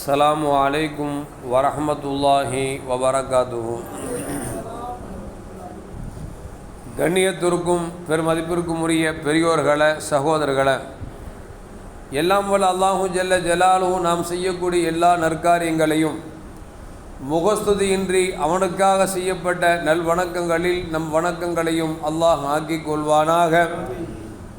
السلام علیکم ورحمۃ வரஹமத்துல்லாஹி وبرکاتہ கண்ணியத்திற்கும் பெருமதிப்பிற்கும் உரிய பெரியோர்களை சகோதரர்களை எல்லாம் வல்ல அல்லாஹு ஜல்ல ஜலாலும் நாம் செய்யக்கூடிய எல்லா நற்காரியங்களையும் முகஸ்துதியின்றி அவனுக்காக செய்யப்பட்ட நல்வணக்கங்களில் நம் வணக்கங்களையும் அல்லாஹ் ஆக்கிக் கொள்வானாக.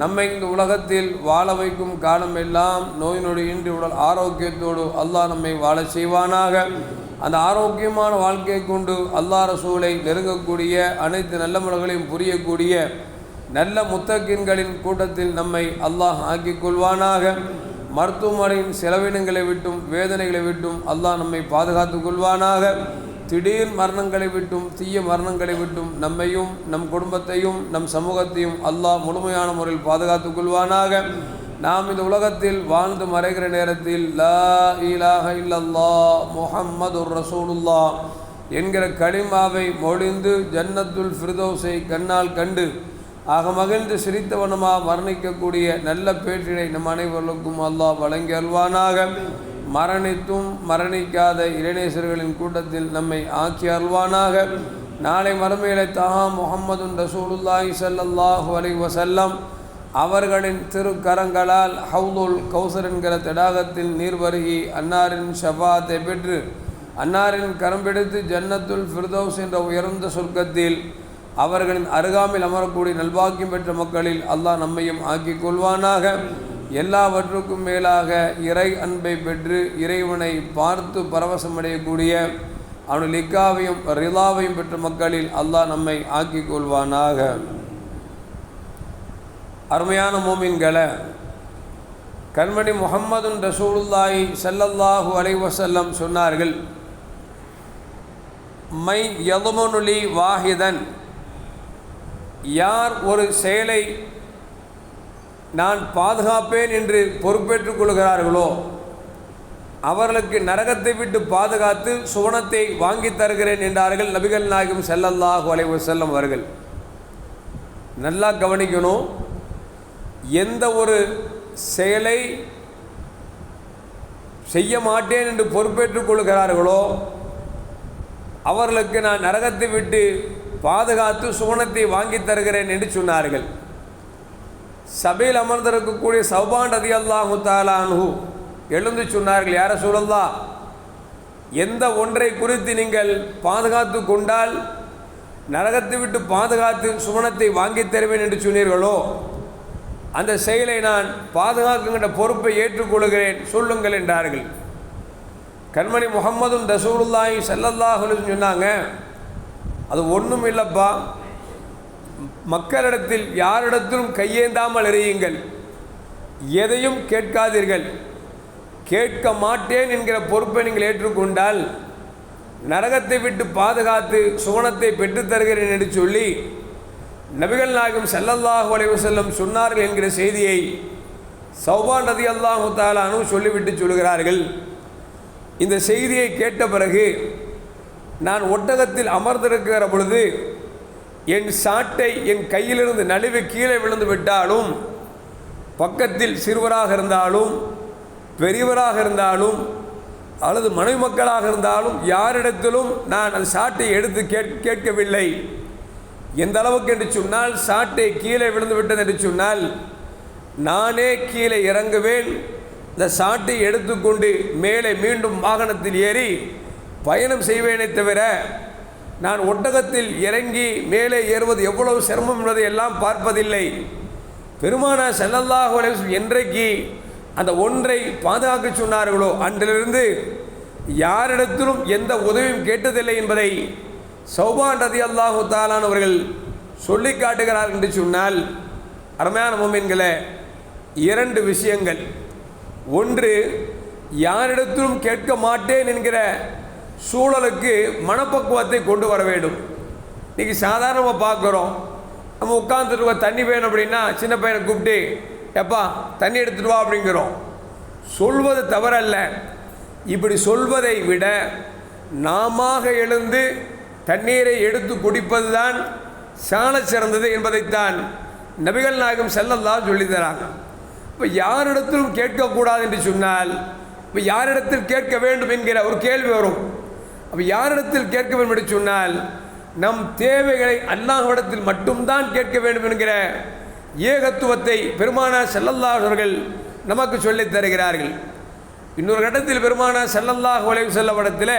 நம்மை இந்த உலகத்தில் வாழ வைக்கும் காலம் எல்லாம் நோய் நொடியின்றி உடல் ஆரோக்கியத்தோடு அல்லாஹ் நம்மை வாழ செய்வானாக. அந்த ஆரோக்கியமான வாழ்க்கையை கொண்டு அல்லாஹ் ரசூலை நெருங்கக்கூடிய அனைத்து நல்ல முறைகளையும் புரியக்கூடிய நல்ல முத்தக்கின்களின் கூட்டத்தில் நம்மை அல்லாஹ் ஆக்கிக் கொள்வானாக. மருத்துவமனையின் செலவினங்களை விட்டும் வேதனைகளை விட்டும் அல்லாஹ் நம்மை பாதுகாத்து கொள்வானாக. திடீர் மரணங்களை விட்டும் தீய மரணங்களை விட்டும் நம்மையும் நம் குடும்பத்தையும் நம் சமூகத்தையும் அல்லாஹ் முழுமையான முறையில் பாதுகாத்து கொள்வானாக. நாம் இந்த உலகத்தில் வாழ்ந்து மறைகிற நேரத்தில் லா இலாஹ இல்லல்லா முஹம்மது ரசூலுல்லா என்கிற களிமாவை மொழிந்து ஜன்னத்துல் ஃபிர்தோஸை கண்ணால் கண்டு ஆக மகிழ்ந்து சிரித்தவனமாக வர்ணிக்கக்கூடிய நல்ல பேற்றினை நம் அனைவர்களுக்கும் அல்லாஹ் வழங்கி அல்வானாக மரணித்தும் மரணிக்காத இளைஞர்களின் கூட்டத்தில் நம்மை ஆக்கி அருள்வானாக. நாளை மறுமையிலே தஹா முகமதுன் ரசூலுல்லாஹி சல்லாஹு அலி வசல்லம் அவர்களின் திருக்கரங்களால் ஹவுதுல் கௌசர் என்கிற தடாகத்தில் நீர் வருகி அன்னாரின் ஷபாத்தை பெற்று அன்னாரின் கரம் பிடித்து ஜன்னத்துல் ஃபிர்தௌஸ் என்ற உயர்ந்த சொர்க்கத்தில் அவர்களின் அருகாமையில் அமரக்கூடிய நல்வாக்கியம் பெற்ற மக்களில் அல்லாஹ் நம்மையும் ஆக்கிக் கொள்வானாக. எல்லாவற்றுக்கும் மேலாக இறை அன்பை பெற்று இறைவனை பார்த்து பரவசமடையக்கூடிய அவனுடைய லிக்காவையும் ரிலாவையும் பெற்ற மக்களில் அல்லாஹ் நம்மை ஆக்கிக் கொள்வானாக அருமையான மோமின்களை கண்மணி முகம்மதுன் ரசூலுல்லாஹி செல்லல்லாஹு அலைவசல்லம் சொன்னார்கள் மை யதுமனுலி வாஹிதன் யார் ஒரு செயலை நான் பாதுகாப்பேன் என்று பொறுப்பேற்றுக் கொள்கிறார்களோ? அவர்களுக்கு நரகத்தை விட்டு பாதுகாத்து சுவனத்தை வாங்கி தருகிறேன் என்றார்கள் நபிகள் நாயகம் செல்லல்லாஹு அலைவு செல்லம் அவர்கள். நல்லா கவனிக்கணும். எந்த ஒரு செயலை செய்ய மாட்டேன் என்று பொறுப்பேற்றுக் கொள்கிறார்களோ அவர்களுக்கு நான் நரகத்தை விட்டு பாதுகாத்து சுவனத்தை வாங்கி தருகிறேன் என்று சொன்னார்கள். சபையில் அமர்ந்திருக்கக்கூடிய சௌபான் ரதி அல்லாஹு தாலானு எழுந்து சொன்னார்கள் யார சூழல்லா எந்த ஒன்றை குறித்து நீங்கள் பாதுகாத்து கொண்டால் நரகத்தை விட்டு பாதுகாத்து சுவனத்தை வாங்கி தருவேன் என்று சொன்னீர்களோ? அந்த செயலை நான் பாதுகாக்குகின்ற பொறுப்பை ஏற்றுக்கொள்கிறேன் சொல்லுங்கள் என்றார்கள். கண்மணி முகமதும் ரசூலுல்லாஹி சல்லல்லாஹுன்னு சொன்னாங்க அது ஒன்றும் இல்லைப்பா மக்களிடத்தில் யாரிடத்திலும் கையேந்தாமல் எறியுங்கள். எதையும் கேட்காதீர்கள். கேட்க மாட்டேன் என்கிற பொறுப்பை நீங்கள் ஏற்றுக்கொண்டால் நரகத்தை விட்டு பாதுகாத்து சுவனத்தை பெற்றுத்தருகிறேன் என்று சொல்லி நபிகள் நாயகம் செல்லல்லாஹு அலைவு செல்லம் சொன்னார்கள் என்கிற செய்தியை சௌபான் ரதி அல்லாஹு தாலானு சொல்லிவிட்டு சொல்கிறார்கள். இந்த செய்தியை கேட்ட பிறகு நான் ஒட்டகத்தில் அமர்ந்திருக்கிற பொழுது என் சாட்டை என் கையிலிருந்து நழுவி கீழே விழுந்து விட்டாலும் பக்கத்தில் சிறுவராக இருந்தாலும் பெரியவராக இருந்தாலும் அல்லது மனைவி மக்களாக இருந்தாலும் யாரிடத்திலும் நான் அந்த சாட்டை எடுத்து கேட் கேட்கவில்லை. எந்த அளவுக்கு என்று சொன்னால் சாட்டை கீழே விழுந்து விட்டது என்று சொன்னால் நானே கீழே இறங்குவேன். இந்த சாட்டை எடுத்துக்கொண்டு மேலே மீண்டும் வாகனத்தில் ஏறி பயணம் செய்வேனே தவிர நான் ஒட்டகத்தில் இறங்கி மேலே ஏறுவது எவ்வளவு சிரமம் என்பதை எல்லாம் பார்ப்பதில்லை. பெருமானா செல்லல்லாஹு என்றைக்கு அந்த ஒன்றை பாதுகாக்க சொன்னார்களோ அன்றிலிருந்து யாரிடத்திலும் எந்த உதவியும் கேட்டதில்லை என்பதை சௌபான் ரதி அல்லாஹு தாலானவர்கள் சொல்லி காட்டுகிறார் என்று சொன்னால் அருமையான மோமின்களே இரண்டு விஷயங்கள். ஒன்று யாரிடத்திலும் கேட்க மாட்டேன் என்கிற சூழலுக்கு மனப்பக்குவத்தை கொண்டு வர வேண்டும். இன்றைக்கி சாதாரணமாக பார்க்குறோம். நம்ம உட்காந்துருக்கோம் தண்ணி வேணும் அப்படின்னா சின்ன பையனை கூப்பிட்டு எப்பா தண்ணி எடுத்துட்டு வா அப்படிங்கிறோம். சொல்வது தவறல்ல. இப்படி சொல்வதை விட நாம எழுந்து தண்ணீரை எடுத்து குடிப்பது தான் சாண சிறந்தது என்பதைத்தான் நபிகள் நாயகம் செல்லல்லா சொல்லித்தராங்க. இப்போ யாரிடத்திலும் கேட்கக்கூடாது என்று சொன்னால் இப்போ யாரிடத்தில் கேட்க வேண்டும் என்கிற ஒரு கேள்வி வரும். அப்போ யாரிடத்தில் கேட்க வேண்டும் என்று சொன்னால் நம் தேவைகளை அல்லாஹ்விடத்தில் மட்டும்தான் கேட்க வேண்டும் என்கிற ஏகத்துவத்தை பெருமானார் செல்லல்லாஹ் அவர்கள் நமக்கு சொல்லித் தருகிறார்கள். இன்னொரு கட்டத்தில் பெருமானார் செல்லல்லாஹ் உலக செல்லப்படத்தில்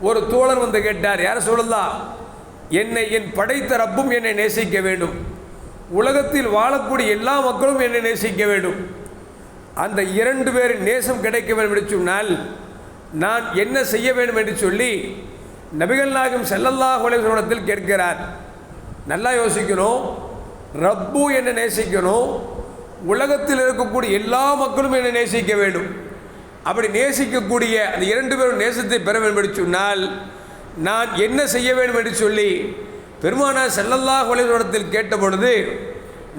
ஒரு தோழர் வந்து கேட்டார் யார் சொல்லலாம் என்னை என் படைத்த ரப்பும் என்னை நேசிக்க வேண்டும். உலகத்தில் வாழக்கூடிய எல்லா மக்களும் என்னை நேசிக்க வேண்டும். அந்த இரண்டு பேரின் நேசம் கிடைக்க வேண்டும் என்று சொன்னால் நான் என்ன செய்ய வேண்டும் என்று சொல்லி நபிகள் நாயகம் செல்லல்லாஹ் உலகத்தில் கேட்கிறார். நல்லா யோசிக்கணும். ரப்பு என்னை நேசிக்கணும். உலகத்தில் இருக்கக்கூடிய எல்லா மக்களும் என்னை நேசிக்க வேண்டும். அப்படி நேசிக்கக்கூடிய அந்த இரண்டு பேரும் நேசத்தை பெற வேண்டும் என்று சொன்னால் நான் என்ன செய்ய வேண்டும் என்று சொல்லி பெருமானார் செல்லல்லாஹ் உலகத்தில் கேட்ட பொழுது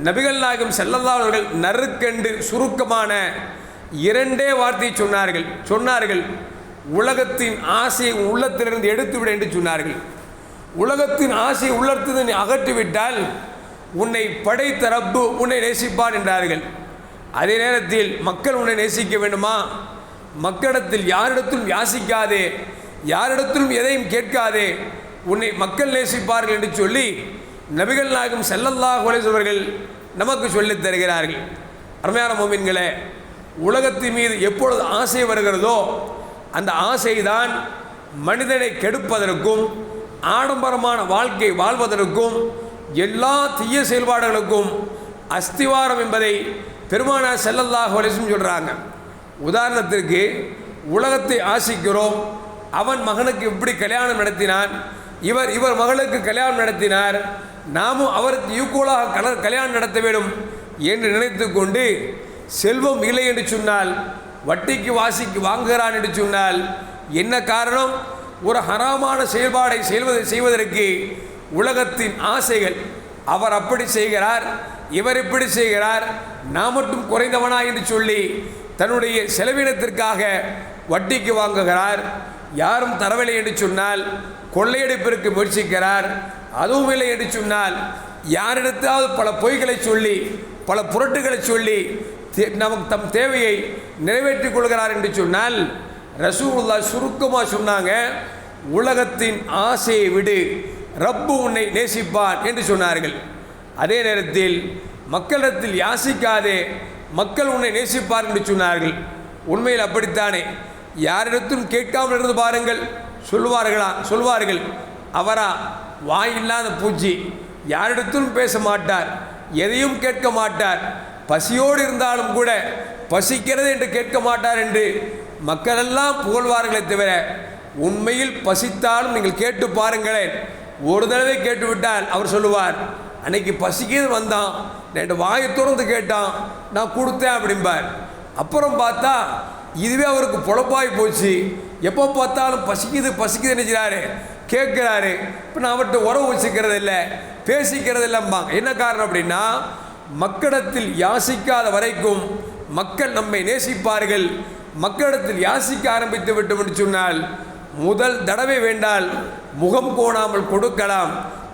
நபிகள் நாயகம் செல்லல்லா அவர்கள் நறுக்கண்டு சுருக்கமான இரண்டே வார்த்தை சொன்னார்கள். சொன்னார்கள். உலகத்தின் ஆசையை உள்ளத்திலிருந்து எடுத்துவிட என்று சொன்னார்கள். உலகத்தின் ஆசையை உள்ளத்திலிருந்து நீ அகற்றிவிட்டால் உன்னை படைத்த ரப்பு உன்னை நேசிப்பான் என்றார்கள். அதே நேரத்தில் மக்கள் உன்னை நேசிக்க வேண்டுமா? மக்களிடத்தில் யாரிடத்திலும் யாசிக்காதே. யாரிடத்திலும் எதையும் கேட்காதே. உன்னை மக்கள் நேசிப்பார்கள் என்று சொல்லி நபிகள் நாயகம் செல்லல்லா உலேசவர்கள் நமக்கு சொல்லித் தருகிறார்கள். அருமையான மோமின்களே உலகத்தின் மீது எப்பொழுது ஆசை வருகிறதோ அந்த ஆசைதான் மனிதனை கெடுப்பதற்கும் ஆடம்பரமான வாழ்க்கை வாழ்வதற்கும் எல்லா தீய செயல்பாடுகளுக்கும் அஸ்திவாரம் என்பதை பெருமான செல்லல்லாஹ் வலிசும் சொல்கிறாங்க உதாரணத்திற்கு உலகத்தை ஆசிக்கிறோம் அவன் மகனுக்கு இப்படி கல்யாணம் நடத்தினான் இவர் இவர் மகளுக்கு கல்யாணம் நடத்தினார் நாமும் அவருக்கு ஈக்குவலாக கல கல்யாணம் நடத்த வேண்டும் என்று நினைத்து கொண்டு செல்வம் இல்லை என்று சொன்னால் வட்டிக்கு வாசிக்கு வாங்குகிறான் என்று சொன்னால் என்ன காரணம்? ஒரு ஹராமான செயல்பாடை செய்வதை செய்வதற்கு உலகத்தின் ஆசைகள். அவர் அப்படி செய்கிறார் இவர் இப்படி செய்கிறார் நான் மட்டும் குறைந்தவனா என்று சொல்லி தன்னுடைய செலவினத்திற்காக வட்டிக்கு வாங்குகிறார். யாரும் தரவில்லை என்று சொன்னால் கொள்ளையடிப்பிற்கு முயற்சிக்கிறார். அதுவும் இல்லை என்று சொன்னால் யாரிடத்தாவது பல பொய்களை சொல்லி பல புரட்டுகளை சொல்லி நமக்கு தம் தேவையை நிறைவேற்றிக் கொள்கிறார் என்று சொன்னால் ரசூல்லா சுருக்கமாக சொன்னாங்க உலகத்தின் ஆசையை விடு ரப்பு உன்னை நேசிப்பான் என்று சொன்னார்கள். அதே நேரத்தில் மக்களிடத்தில் யாசிக்காதே மக்கள் உன்னை நேசிப்பார் என்று சொன்னார்கள். உண்மையில் அப்படித்தானே? யாரிடத்தும் கேட்காமல் இருந்து பாருங்கள். சொல்வார்களா சொல்வார்கள். அவரா? வாயில்லாத பூச்சி. யாரிடத்திலும் பேச மாட்டார். எதையும் கேட்க மாட்டார். பசியோடு இருந்தாலும் கூட பசிக்கிறது என்று கேட்க மாட்டார் என்று மக்களெல்லாம் புகழ்வார்களே தவிர உண்மையில் பசித்தாலும் நீங்கள் கேட்டு பாருங்களேன். ஒரு தடவை கேட்டுவிட்டால் அவர் சொல்லுவார் அன்னைக்கு பசிக்கிறது வந்தான். ரெண்டு வாயை திறந்து கேட்டான். நான் கொடுத்தேன் அப்படிம்பார். அப்புறம் பார்த்தா இதுவே அவருக்கு பொழப்பாகி போச்சு. எப்போ பார்த்தாலும் பசிக்குது பசிக்குது நினைச்சாரு கேட்குறாரு. இப்போ நான் அவர்கிட்ட உறவு வச்சுக்கிறது இல்லை பேசிக்கிறது இல்லைம்பாங்க என்ன காரணம் அப்படின்னா மக்களிடத்தில் யாசிக்காத வரைக்கும் மக்கள் நம்மை நேசிப்பார்கள். மக்களிடத்தில் யாசிக்க ஆரம்பித்து விட்டோம் என்று சொன்னால் முதல் தடவை வேண்டால் முகம் கோணாமல் கொடுக்கலாம்.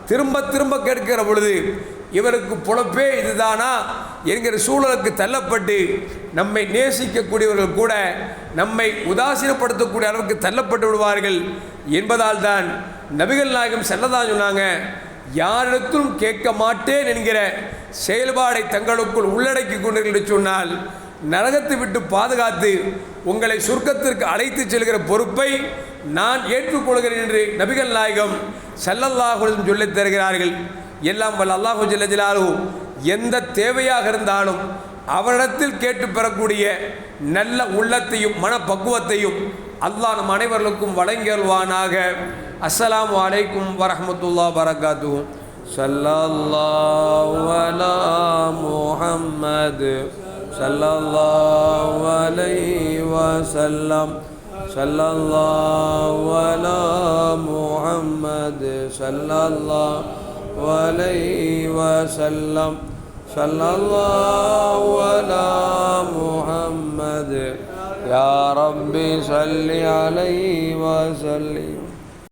திரும்ப திரும்ப கேட்கிற பொழுது இவருக்கு பொழப்பே இதுதானா என்கிற சூழலுக்கு தள்ளப்பட்டு நம்மை நேசிக்கக்கூடியவர்கள் கூட நம்மை உதாசீனப்படுத்தக்கூடிய அளவுக்கு தள்ளப்பட்டு விடுவார்கள் என்பதால் தான் நபிகள் நாயகம் செல்லதான் சொன்னாங்க. யாரிடத்திலும் கேட்க மாட்டேன் என்கிற செயல்பாடை தங்களுக்குள் உள்ளடக்கி கொண்டு என்று சொன்னால் நரகத்தை விட்டு பாதுகாத்து உங்களை சுருக்கத்திற்கு அழைத்து செல்கிற பொறுப்பை நான் ஏற்றுக்கொள்கிறேன் என்று நபிகள் நாயகம் செல்லல்லாஹுடன் சொல்லித் தருகிறார்கள். எல்லாம் வல்ல அல்லாஹு ஜல்ல எந்த தேவையாக இருந்தாலும் அவரிடத்தில் கேட்டு பெறக்கூடிய நல்ல உள்ளத்தையும் மனப்பக்குவத்தையும் அல்லாஹ் நம் அனைவர்களுக்கும் வழங்கியல்வானாக. அஸ்லாம் வலைக்கும் வரமத்துல்லா வரகாத்து சல்லல்லா முஹம்மது. சல்லல்லாஹு அலைஹி வஸல்லம். சல்லல்லாஹு அலா முஹம்மது. சல்லல்லாஹு அலைஹி வஸல்லம். சல்லல்லாஹு அலா முஹம்மது. يا ربي صل عليه وسلم.